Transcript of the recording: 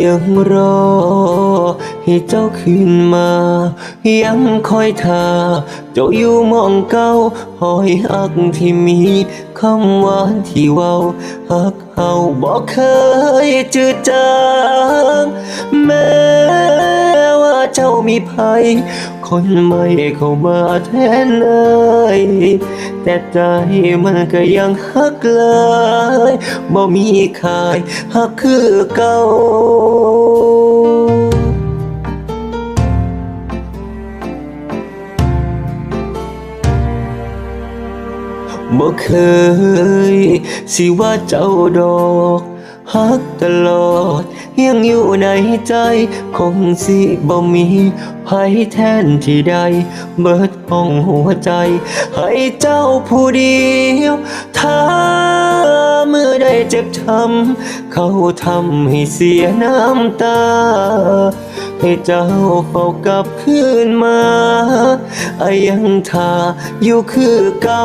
ยังรอ ให้เจ้าขึ้นมา ยังคอยท่าเจ้าอยู่มองเก้าหอยหักที่มีคำหวานที่เว้าหักเฮาบอกเคยจืดจางแม้ว่ มีภัย คนใหม่เข้ามาแทนเลย แต่ใจมันก็ยังหักเลยบ่มีขายหักคือเก่าบ่เคย สิว่าเจ้าดอก ฮักตลอด ยังอยู่ในใจ คงสิบ่มีภัยแทนที่ใด เบิดห้องหัวใจ ให้เจ้าผู้เดียวถ้าเมื่อได้เจ็บช้ำเขาทำให้เสียน้ำตา ให้เจ้าเฝ้ากลับคืนมาไอยังท่าอยู่คือเก่า